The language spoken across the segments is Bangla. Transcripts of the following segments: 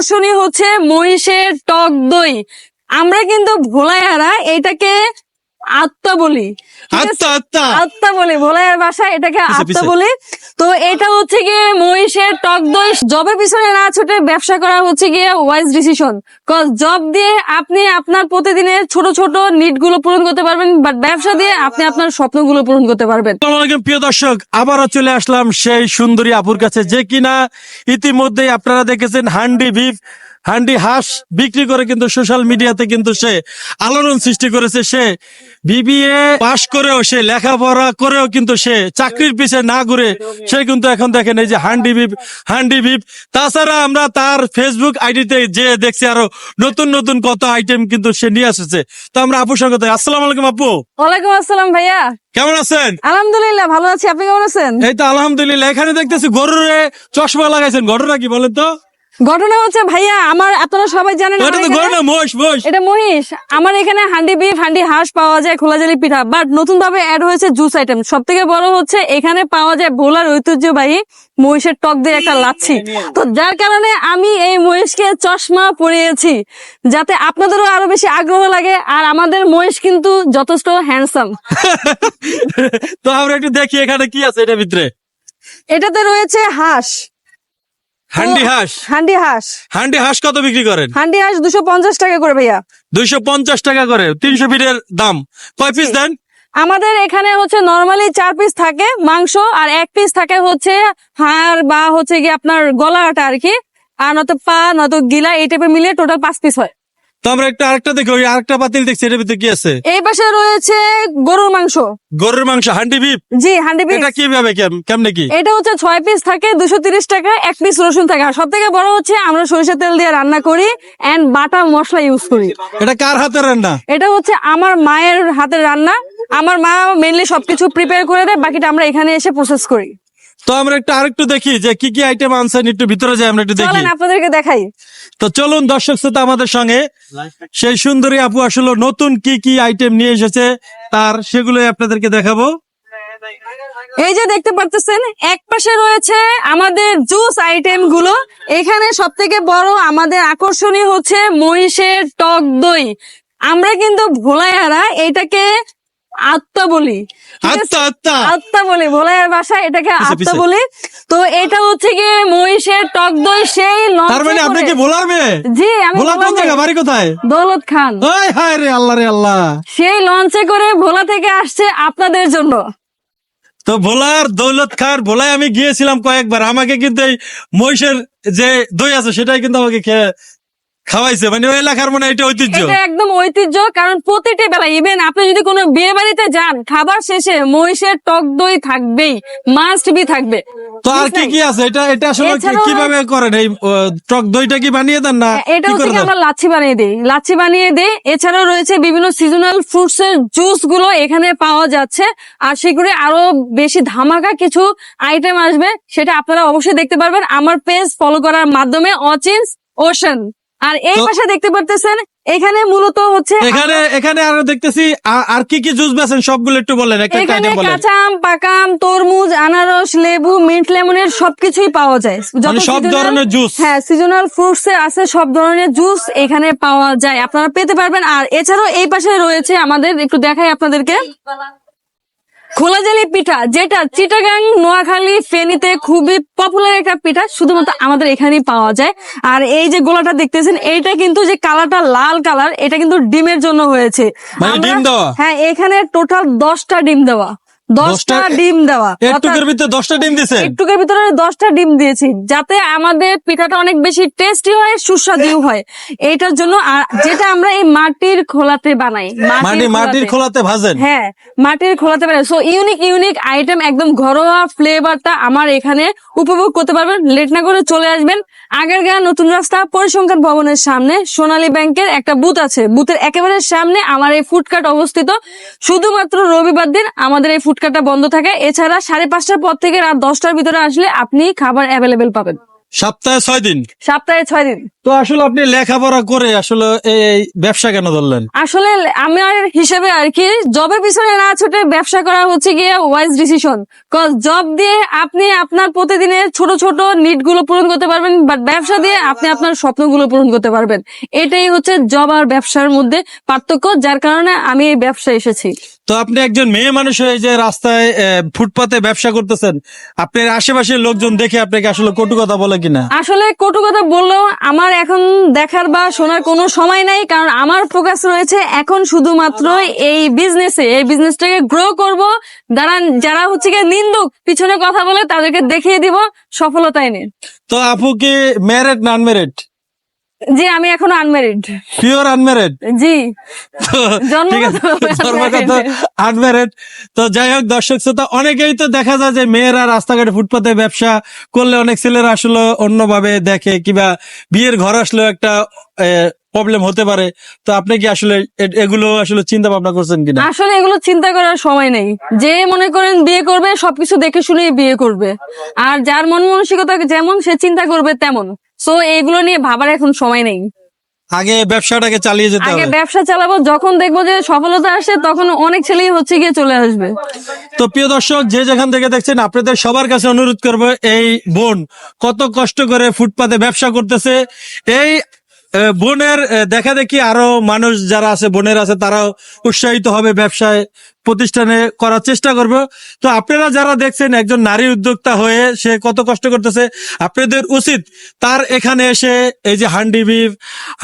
আকর্ষণীয় হচ্ছে মহিষের টক দই। আমরা কিন্তু ভোলায়ারা এটাকে আত্মা বলি আত্মা আত্মা। আত্মা বলি ভোলাইয়ার ভাষায় এটাকে আত্মা বলি। তো এটা হচ্ছে গিয়ে মহিষের টক দই। জবের পিছনে না ছুটে ব্যবসা করা হচ্ছে গিয়ে ওয়াইজ ডিসিশন কজ জব দিয়ে আপনি আপনার প্রতিদিনের ছোট ছোট নিটগুলো পূরণ করতে পারবেন বাট ব্যবসা দিয়ে আপনি আপনার স্বপ্নগুলো পূরণ করতে পারবেন। আলাইকুম প্রিয় দর্শক আবারও চলে আসলাম সেই সুন্দরী আপুর কাছে। যে কিনা ইতিমধ্যে আপনারা দেখেছেন হান্ডি বিফ। হান্ডি হাঁস বিক্রি করে কিন্তু সোশ্যাল মিডিয়াতে কিন্তু সে আলোড়ন সৃষ্টি করেছে। সে বিবিএ পাশ করেও সে লেখাপড়া করেও কিন্তু সে চাকরির পিছে না ঘুরে সে কিন্তু এখন দেখেন এই যে হান্ডি বিপ হান্ডি বিপ তাছাড়া আমরা তার ফেসবুক আইডিতে যে দেখছি আরও নতুন নতুন কত আইটেম কিন্তু সে নিয়ে আসছে তো আমরা আপুর সঙ্গে আসসালাম আলাইকুম আপু। ওয়ালাইকুম আসসালাম ভাইয়া। কেমন আছেন? আলহামদুলিল্লাহ ভালো আছি। আপনি কেমন আছেন? এই তো আলহামদুলিল্লাহ। এখানে দেখতেছি গরুর চশমা লাগাইছেন। ঘটনা কি বলেন তো? ঘটনা হচ্ছে ভাইয়া আমার আপনারা সবাই জানেন এটা মহিষ আমার এখানে হান্ডি বিফ হান্ডি হাঁস পাওয়া যায় খোলাজালি পিঠা। বাট নতুন ভাবে অ্যাড হয়েছে জুস আইটেম সব থেকে বড় হচ্ছে এখানে পাওয়া যায় ভোলার ঐতিহ্যবাহী মহিষের টক দিয়ে একটা লাচ্ছি। তো যার কারণে আমি এই মহিষকে চশমা পরিয়েছি যাতে আপনাদেরও আরও বেশি আগ্রহ লাগে আর আমাদের মহিষ কিন্তু যথেষ্ট হ্যান্ডসাম তো আমরা একটু দেখি এখানে কি আছে এটার ভিতরে। এটাতে রয়েছে হাঁস। হান্ডি হাঁস? হান্ডি হাঁস। হান্ডি হাঁস কত বিক্রি করেন? হান্ডি হাঁস দুশো পঞ্চাশ টাকা করে ভাইয়া। দুইশো পঞ্চাশ টাকা করে তিনশো ফিটের দাম। কয় পিস দেন? আমাদের এখানে হচ্ছে নর্মালি চার পিস থাকে মাংস আর এক পিস থাকে হচ্ছে হাড় বা হচ্ছে গিয়ে আপনার গলাটা আর কি। আর নয়তো পা নয়তো গিলা এই টাইপের মিলিয়ে টোটাল পাঁচ পিস হয়। তো আমরা একটা আরেকটা দেখি ওই আরেকটা পাতিল দেখছি এটার ভিতরে কি আছে? এই পাশে রয়েছে গরুর মাংস। গরুর মাংস হান্ডি বিপ জি হান্ডি এটা কীভাবে কেমনে কি? এটা হচ্ছে ছয় পিস থাকে দুশো তিরিশ টাকা এক পিস রসুন থাকে। আর সব থেকে বড় হচ্ছে আমরা সরিষা তেল দিয়ে রান্না করি এন্ড বাটা মশলা ইউজ করি। এটা কার হাতে রান্না? এটা হচ্ছে আমার মায়ের হাতের রান্না। আমার মা মেনলি সবকিছু প্রিপেয়ার করে দেয় বাকিটা আমরা এখানে এসে প্রসেস করি। তো আমরা একটু আরেকটু দেখি যে কি কি আইটেম আনছেন একটু ভিতরে যাই আমরা একটু দেখি। চলেন আপনাদেরকে দেখাই। তো চলুন দর্শক শ্রোতা আমাদের সঙ্গে। সেই সুন্দরী আপু আসলে নতুন কি কি আইটেম নিয়ে এসেছে তার সেগুলোই আপনাদেরকে দেখাবো। এই যে দেখতে পারতেছেন এক পাশে রয়েছে আমাদের জুস আইটেমগুলো এখানে সব থেকে বড় আমাদের আকর্ষণীয় হচ্ছে মহিষের টক দই। আমরা কিন্তু ভোলাইয়ারা এটাকে আত্মা বলি। আত্মা আত্মা। আত্মা বলি। ভোলাইয়ার ভাষায় এটাকে আত্মা বলি। তো এটা হচ্ছে কি মহিষের টক দই সেই তার মানে আপনি কি ভোলার মেয়ে? জি আমি ভোলা কোন জায়গা? বাড়ি কোথায়? দৌলত খান। ওই হায় রে আল্লাহ রে আল্লাহ। সেই লঞ্চে করে ভোলা থেকে আসছে আপনাদের জন্য। তো ভোলার দৌলত খার ভোলায় আমি গিয়েছিলাম কয়েকবার। আমাকে কিন্তু এই মহিষের যে দই আছে সেটাই কিন্তু আমাকে খেয়ে খাওয়াইছে মানে ওই এলাকার মানে এটা ঐতিহ্য। এটা একদম ঐতিহ্য কারণ প্রতিটি বেলা ইভেন আপনি যদি কোনো বিয়ে বাড়িতে যান খাবার শেষে মহিষের টক দই থাকবেই মাস্ট বি থাকবে। তো আর কি কি আছে? এটা এটা আসলে কীভাবে করেন? এই টক দইটা কি বানিয়ে দেন না এটা হচ্ছে? আমরা লাচ্ছি বানিয়ে দিই। লাচ্ছি বানিয়ে দিই। এছাড়াও রয়েছে বিভিন্ন সিজনাল ফ্রুটস এর জুসগুলো এখানে পাওয়া যাচ্ছে। আর সেগুলো আরও বেশি ধামাকা কিছু আইটেম আসবে সেটা আপনারা অবশ্যই দেখতে পারবেন। আমার পেজ ফলো করার মাধ্যমে অচিন্স ওশন আর এই পাশে দেখতে পারতেছেন এখানে মূলত হচ্ছে এখানে এখানে আরও দেখতেছি আর কি কি জুস বেছেন? সবগুলো একটু বলেন একটা একটা আইটেম বলেন। কাঁচা আম পাকা আম তরমুজ আনারস লেবু মিন্ট লেমনের সবকিছুই পাওয়া যায়। যত মানে সব ধরনের জুস হ্যাঁ সিজনাল ফ্রুটস এ আছে সব ধরনের জুস এখানে পাওয়া যায়। আপনারা পেতে পারবেন। আর এছাড়াও এই পাশে রয়েছে আমাদের একটু দেখাই আপনাদেরকে। খোলা জালি পিঠা যেটা চিটাগাং নোয়াখালী ফেনীতে খুবই পপুলার একটা পিঠা শুধুমাত্র আমাদের এখানেই পাওয়া যায়। আর এই যে গোলাটা দেখতেছেন এইটা কিন্তু যে কালারটা লাল কালার এটা কিন্তু ডিমের জন্য হয়েছে। মানে? হ্যাঁ এখানে টোটাল দশটা ডিম দেওয়া। দশটা ডিম দেওয়া। একটুকের ভিতরে দশটা ডিম দিছে একটুকের ভিতরে দশটা ডিম দিয়েছি যাতে আমাদের পিঠাটা অনেক বেশি টেস্টি হয় সুস্বাদু হয়। এইটার জন্য যেটা আমরা এই মাটির খোলাতে বানাই মানে মাটির খোলাতে। ভাজেন। হ্যাঁ মাটির খোলাতে বানাই। সো ইউনিক ইউনিক আইটেম একদম ঘরোয়া ফ্লেভারটা আমার এখানে উপভোগ করতে পারবেন। লেট না করে চলে আসবেন। আগের গাঁ নতুন রাস্তা পরিসংখ্যান ভবনের সামনে সোনালী ব্যাংকের একটা বুথ আছে। বুথের একেবারে সামনে আমার এই ফুডকার্ট অবস্থিত। শুধুমাত্র রবিবার দিন আমাদের এই ফুডকার্টটা বন্ধ থাকে। এছাড়া সাড়ে পাঁচটার পর থেকে রাত দশটার ভিতরে আসলে আপনি খাবার অ্যাভেলেবেল পাবেন। সপ্তাহে ছয় দিন। সপ্তাহে ছয় দিন। তো আসলে আপনি লেখাপড়া করে আসলে এই ব্যবসা কেন ধরলেন? আসলে আমার হিসেবে আর কি জবের পিছনে না ছুটে ব্যবসা করা হচ্ছে গিয়ে ওয়াইজ ডিসিশন কজ জব দিয়ে আপনি আপনার প্রতিদিনের ছোট ছোট নিডগুলো পূরণ করতে পারবেন বাট ব্যবসা দিয়ে আপনি আপনার স্বপ্নগুলো পূরণ করতে পারবেন। এটাই হচ্ছে জব আর ব্যবসার মধ্যে পার্থক্য যার কারণে আমি এই ব্যবসা এসেছি। তো আপনি একজন মেয়ে মানুষ হয়ে যে রাস্তায় ফুটপাতে ব্যবসা করতেছেন আপনার আশেপাশের লোকজন দেখে আপনাকে আসলে কটু কথা বলে কিনা? আসলে কটু কথা বললেও আমার এখন দেখার বা শোনার কোনো সময় নাই, কারণ আমার ফোকাস রয়েছে এখন শুধুমাত্র এই বিজনেসে এই বিজনেসটাকে গ্রো করব, যারা যারা হচ্ছে গিয়ে নিন্দুক, পিছনে কথা বলে তাদেরকে দেখিয়ে দিব সফলতা এনে। তো আপু কি ম্যারেড নন আনম্যারেড জি আমি এখনও আনম্যারিড পিওর আনম্যারিড জি। তো জন্মগত আনম্যারিড তো যাই হোক দর্শক শ্রোতা অনেকেই তো দেখা যায় যে মেয়েরা রাস্তাঘাটে ফুটপাতে ব্যবসা করলে অনেক ছেলেরা আসলে অন্যভাবে দেখে কিবা বিয়ের ঘর আসলেও একটা প্রবলেম হতে পারে। তো আপনি কি আসলে এগুলো আসলে চিন্তা ভাবনা করছেন কিনা? আসলে এগুলো চিন্তা করার সময় নেই। যে মনে করেন বিয়ে করবে সবকিছু দেখে শুনেই বিয়ে করবে। আর যার মন মানসিকতা যেমন সে চিন্তা করবে তেমন। সো এইগুলো নিয়ে ভাবার এখন সময় নেই। আগে ব্যবসাটাকে চালিয়ে যেতে আগে হবে। ব্যবসা চালাবো যখন দেখব যে সফলতা আসে তখন অনেক ছেলেই হচ্ছে গিয়ে চলে আসবে। তো প্রিয় দর্শক যে যেখান থেকে দেখছেন আপনাদের সবার কাছে অনুরোধ করব এই বোন কত কষ্ট করে ফুটপাতে ব্যবসা করতেছে এই বোনের দেখা দেখি আরও মানুষ যারা আছে, বোনের আছে, তারাও উৎসাহিত হবে ব্যবসায় প্রতিষ্ঠানে করার চেষ্টা করবে। তো আপনারা যারা দেখছেন, একজন নারী উদ্যোক্তা হয়ে সে কত কষ্ট করতেছে, আপনাদের উচিত তার এখানে এসে এই যে হান্ডি বিফ,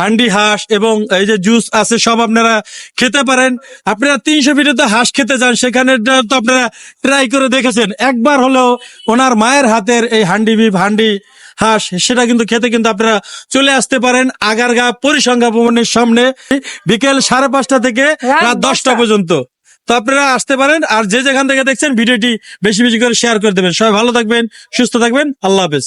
হান্ডি হাঁস এবং এই যে জুস আছে, সব আপনারা খেতে পারেন। আপনারা তিনশো ফিটে হাঁস খেতে যান, সেখানে তো আপনারা ট্রাই করে দেখেছেন। একবার হলেও ওনার মায়ের হাতের এই হান্ডি বিফ, হান্ডি হাঁস সেটা কিন্তু খেতে কিন্তু আপনারা চলে আসতে পারেন আগারগা পরিসংখ্যা ভবনের সামনে বিকেল সাড়ে পাঁচটা থেকে রাত দশটা। পর্যন্ত। তো আপনারা আসতে পারেন আর যে যেখান থেকে দেখছেন ভিডিওটি বেশি বেশি করে শেয়ার করে দেবেন। সবাই ভালো থাকবেন সুস্থ থাকবেন। আল্লাহ হাফেজ।